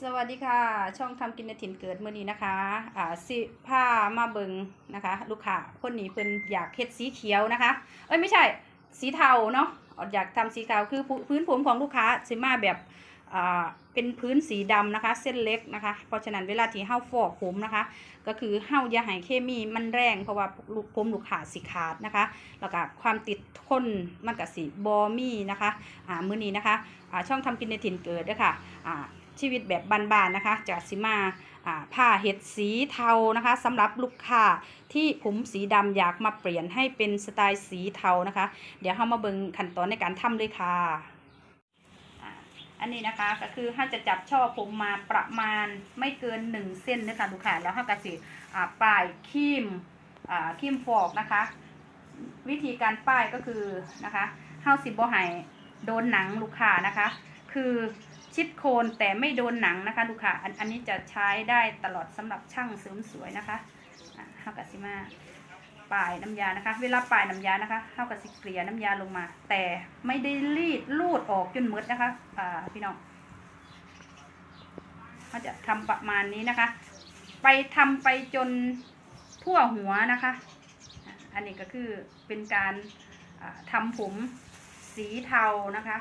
สวัสดีค่ะ ช่องทำกินในถิ่นเกิดเมื่อนี้นะคะอ่าสิผ้ามาเบิงนะคะ ลูกค้าคนนี้เพิ่นอยากเฮ็ดสีเขียวนะคะ เอ้ยไม่ใช่สีเทาเนาะอยากทำสีขาวคือพื้นผมของลูกค้าสิมาแบบอ่าเป็นพื้นสีดำนะคะ เส้นเล็กนะคะ เพราะฉะนั้นเวลาที่เฮาฟอกผมนะคะ ก็คือเฮายาให้เคมีมันแรงเพราะว่าลูกผมลูกค้าสิขาดนะคะ แล้วก็ความติดทนมันก็สิบอมี่นะคะอ่ามื้อนี้นะคะอ่าช่องทำกินในถิ่นเกิดด้อค่ะอ่า ชีวิตแบบบานๆนะคะจากสิมาผ้าเห็ดสีเทานะคะสำหรับลูกค้าที่ผมสีดำอยากมาเปลี่ยนให้เป็นสไตล์สีเทานะคะ เดี๋ยวเรามาเบิ่งขั้นตอนในการทำเลยค่ะอ่าอันนี้นะคะก็คือถ้าจะจับช่อผมมาประมาณไม่เกินหนึ่งเส้นนะคะลูกค้าแล้วถ้ากระสิอ่าปลายคีมคีมฟอกนะคะ วิธีการป้ายก็คือนะคะเฮาสิบ่ให้โดนหนังลูกค้านะคะ คือ ชิดโคนแต่ไม่โดนหนังนะคะลูกค้าอันอันนี้จะใช้ได้ตลอดสำหรับช่างเสริมสวยนะคะเฮากับสิมาปลายน้ำยานะคะ เวลาปลายน้ำยานะคะเฮากับสิเกลี่ยน้ำยาลงมา แต่ไม่ได้รีดลูดออกจนหมดนะคะอ่าพี่น้องเขาจะทำประมาณนี้นะคะ ไปทำไปจนทั่วหัวนะคะ อันนี้ก็คือเป็นการอ่าทำผมสีเทานะคะ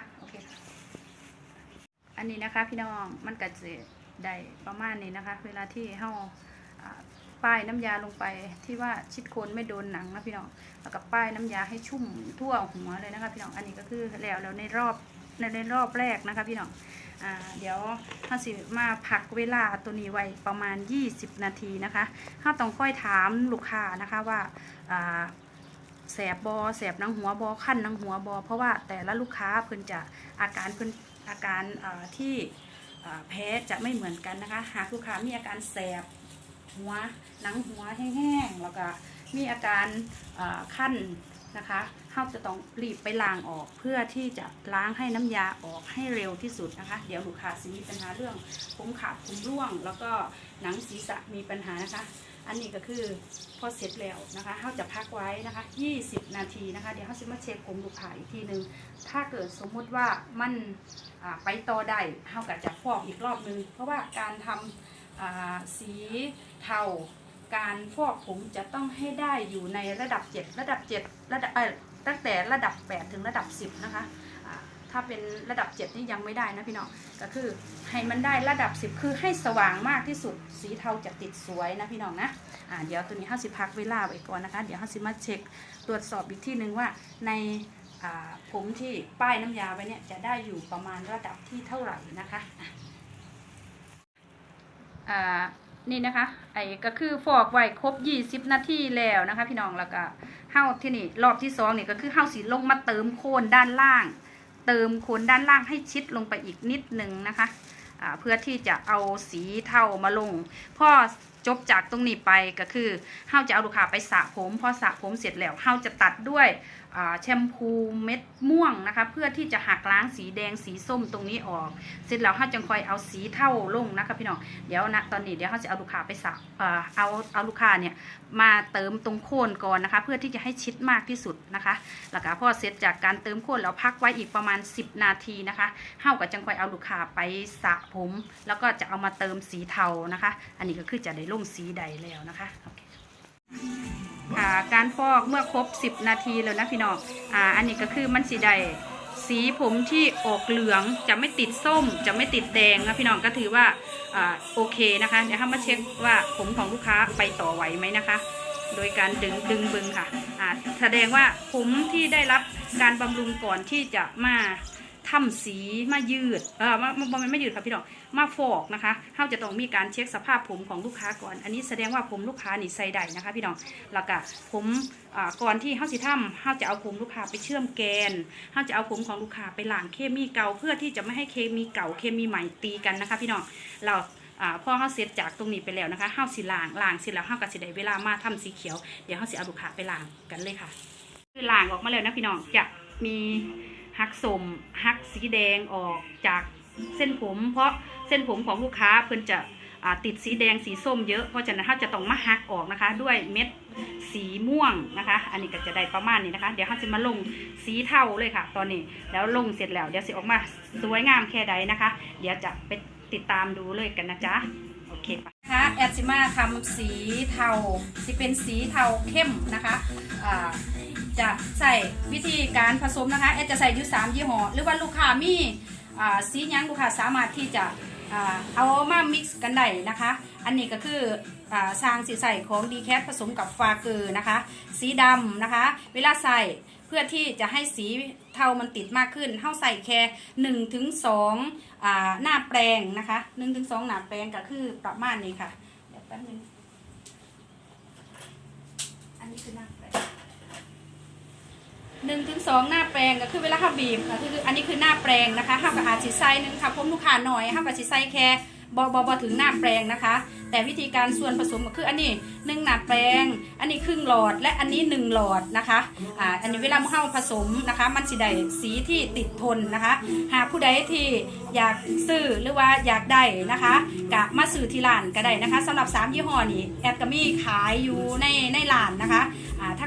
อันนี้นะคะพี่น้องมันก็จะได้ประมาณนี้นะคะ เวลาที่เฮาป้ายน้ำยาลงไปที่ว่าชิดโคนไม่โดนหนังนะพี่น้องแล้วก็ป้ายน้ำยาให้ชุ่มทั่วหัวเลยนะคะพี่น้องอันนี้ก็คือแล้วแล้วในรอบในในรอบแรกนะคะพี่น้องอ่าเดี๋ยวเราสิมาพักเวลาตัวนี้ไว้ประมาณ 20 นาทีนะคะถ้าต้องค่อยถามลูกค้านะคะว่าอ่าแสบบอแสบหนังหัวบอขั้นหนังหัวบอเพราะว่าแต่ละลูกค้าเพิ่นจะอาการเพิ่น อาการที่แพ้จะไม่เหมือนกันนะคะ หากลูกค้ามีอาการแสบหัวหนังหัวแห้งๆแล้วก็มีอาการขั้นนะคะเราจะต้องรีบไปล้างออกเพื่อที่จะล้างให้น้ำยาออกให้เร็วที่สุดนะคะ เดี๋ยวลูกค้าสิมีปัญหาเรื่องผมขาดผมร่วง แล้วก็หนังศีรษะมีปัญหานะคะ อันนี้ก็คือพอเสร็จแล้วนะคะเขาจะพักไว้นะคะ 20 นาทีนะคะ เดี๋ยวเขาจะมาเช็คผมลูกค้าอีกทีหนึ่งถ้าเกิดสมมุติว่ามันไปต่อได้เขาก็จะฟอกอีกรอบนึง เพราะว่าการทำอ่าสีเทาการฟอกผมจะต้องให้ได้อยู่ในระดับ 7 ระดับ 7 ระดับตั้งแต่ระดับ 8 ถึงระดับ 10 นะคะ ถ้าเป็นระดับ 7 นี่ยังไม่ได้นะพี่น้องก็คือให้มันได้ระดับ 10 คือให้สว่างมากที่สุด สีเทาจะติดสวยนะพี่น้องนะอ่าเดี๋ยวตัวนี้ห้าสิพักเวลาไว้ก่อนนะคะ เดี๋ยวห้าสิมาเช็คตรวจสอบอีกที่หนึ่งว่าในอ่าผมที่ป้ายน้ำยาไว้เนี่ยจะได้อยู่ประมาณระดับที่เท่าไหร่นะคะนี่นะคะไอ้ก็คือฟอกไว้ครบ 20 นาทีแล้วนะคะ พี่น้องแล้วก็เฮ้าที่นี่รอบที่สองนี่ก็คือเฮ้าสีลงมาเติมโคนด้านล่าง เติมโคนด้านล่างให้ชิดลงไปอีกนิดหนึ่งนะคะเพื่อที่จะเอาสีเทามาลงพอจบจากตรงนี้ไปก็คือเฮาจะเอาลูกค้าไปสระผม พอสระผมเสร็จแล้วเฮาจะตัดด้วยแชมพูเม็ดม่วงนะคะ เพื่อที่จะหักล้างสีแดงสีส้มตรงนี้ออก เสร็จแล้วเฮาจึงคอยเอาสีเทาลงนะคะพี่น้องเดี๋ยวนะตอนนี้เดี๋ยวเฮาจะเอาลูกค้าไปสระเอาเอาลูกค้าเนี่ยมาเติมตรงโคนก่อนนะคะ เพื่อที่จะให้ชิดมากที่สุดนะคะแล้วก็พอเสร็จจากการเติมโคนแล้วพักไว้อีกประมาณ 10 นาทีนะคะเฮาก็จังคอยเอาลูกค้าไปสระผม แล้วก็จะเอามาเติมสีเทานะคะ อันนี้ก็คือจะได้ลงสีใดแล้วนะคะโอเคค่ะการฟอกเมื่อครบ 10 นาทีแล้วนะพี่น้องอ่าอันนี้ก็คือมันสีใดสีผมที่ออกเหลืองจะไม่ติดส้ม จะไม่ติดแดงนะพี่น้องก็ถือว่าอ่าโอเคนะคะเดี๋ยวเรามาเช็คว่าผมของลูกค้าไปต่อไหวไหมนะคะโดยการดึงดึงบึงค่ะ อ่า แสดงว่าผมที่ได้รับการบำรุงก่อนที่จะมา ทำสีมายืดเออมามามันไม่ยืดค่ะพี่น้องมาฟอกนะคะเราจะต้องมีการเช็คสภาพผมของลูกค้าก่อน อันนี้แสดงว่าผมลูกค้านี่ใส่ได้นะคะพี่น้องแล้วก็ผมอ่าก่อนที่เฮาสิทำเฮาจะเอาผมลูกค้าไปเชื่อมแกนเฮาจะเอาผมของลูกค้าไปล้างเคมีเก่าเพื่อที่จะไม่ให้เคมีเก่าเคมีใหม่ตีกันนะคะ พี่น้องเราอ่าพอเฮาเสร็จจากตรงนี้ไปแล้วนะคะเฮาสิล้างล้างเสร็จแล้วเฮาก็สิได้เวลามาทำสีเขียว เดี๋ยวเฮาสิเอาลูกค้าไปล้างกันเลยค่ะ คือล้างออกมาแล้วนะพี่น้องจะมี หักสมหักสีแดงออกจากเส้นผม เพราะเส้นผมของลูกค้าเพิ่นจะติดสีแดงสีส้มเยอะเพราะฉะนั้นเราจะต้องมาหักออกนะคะ ด้วยเม็ดสีม่วงนะคะ อันนี้ก็จะได้ประมาณนี้นะคะ เดี๋ยวเราจะมาลงสีเทาเลยค่ะ ตอนนี้แล้วลงเสร็จแล้วเดี๋ยวสิออกมาสวยงามแค่ใดนะคะ เดี๋ยวจะไปติดตามดูเลยกันนะจ๊ะโอเคปะนะคะแอดซิมาทำสีเทาที่เป็นสีเทาเข้มนะคะอ่า จะใส่วิธีการผสมนะคะแอดจะใส่อยูสามยี่ห้อหรือว่าลูกค้ามีสียังลูกค้าสามารถที่จะอ่าเอามา mix กันได้นะคะ อันนี้ก็คือสร้างสีใส่ของดีแคทผสมกับฟาเกอร์นะคะ สีดำนะคะ เวลาใส่เพื่อที่จะให้สีเทามันติดมากขึ้นเท่าใส่แค่1นถึงสอ่าหน้าแปลงนะคะ1นถึงสองหน้าแปลงก็คือประมาณนี้ค่ะ เดี๋ยวแป๊บนึงอันนี้คือหน้าง หนึ่งถึงสองหน้าแปลงก็คือเวลาเขาบีบก็คืออันนี้คือหน้าแปลงนะคะห้ากับอาชีไซนึงค่ะผมลูกค้าหน่อยห้ากับชีไซแค่บอบอบอถึงหน้าแปลงนะคะ แต่วิธีการส่วนผสมก็คืออันนี้หนึ่งหน้าแปลง อันนี้ครึ่งหลอดและอันนี้หนึ่งหลอดนะคะอ่าอันนี้เวลาเข้าผสมนะคะ มันสิได้สีที่ติดทนนะคะ หากผู้ใดที่อยากซื้อหรือว่าอยากได้นะคะกะมาซื้อที่ร้านก็ได้นะคะสำหรับ3ยี่ห้อนี้แอดก็มีขายอยู่ในในร้านนะคะ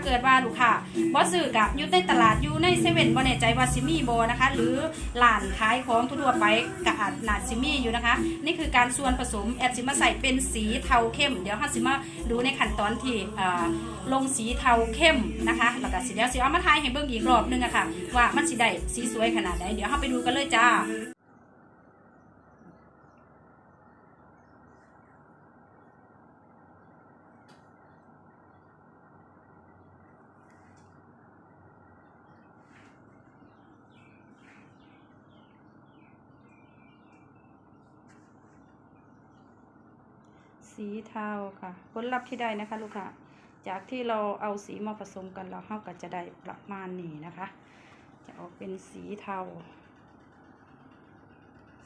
เกิดว่าลูกค้าบ่ซื้อกะอยู่ในตลาดอยู่ในเซเว่นบ่แน่ใจว่าซิมีโบนะคะ หรือร้านขายของทั่วไปกะอาจนาซิมีอยู่นะคะ นี่คือการส่วนผสมแอดสิมาใส่เป็นสีเทาเข้ม เดี๋ยวเราสิมาดูในขั้นตอนที่ลงสีเทาเข้มนะคะแล้วก็สิเดียวสิเอามาทายให้เบิ่งอีกรอบนึงอะค่ะว่ามันสิได้สีสวยขนาดไหนเดี๋ยวเราไปดูกันเลยจ้า สีเทาค่ะ ผลลัพธ์ที่ได้นะคะลูกค้าจากที่เราเอาสีมาผสมกันเราเข้ากับจะได้ประมาณนี้นะคะ จะออกเป็นสีเทา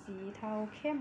สีเทาเข้ม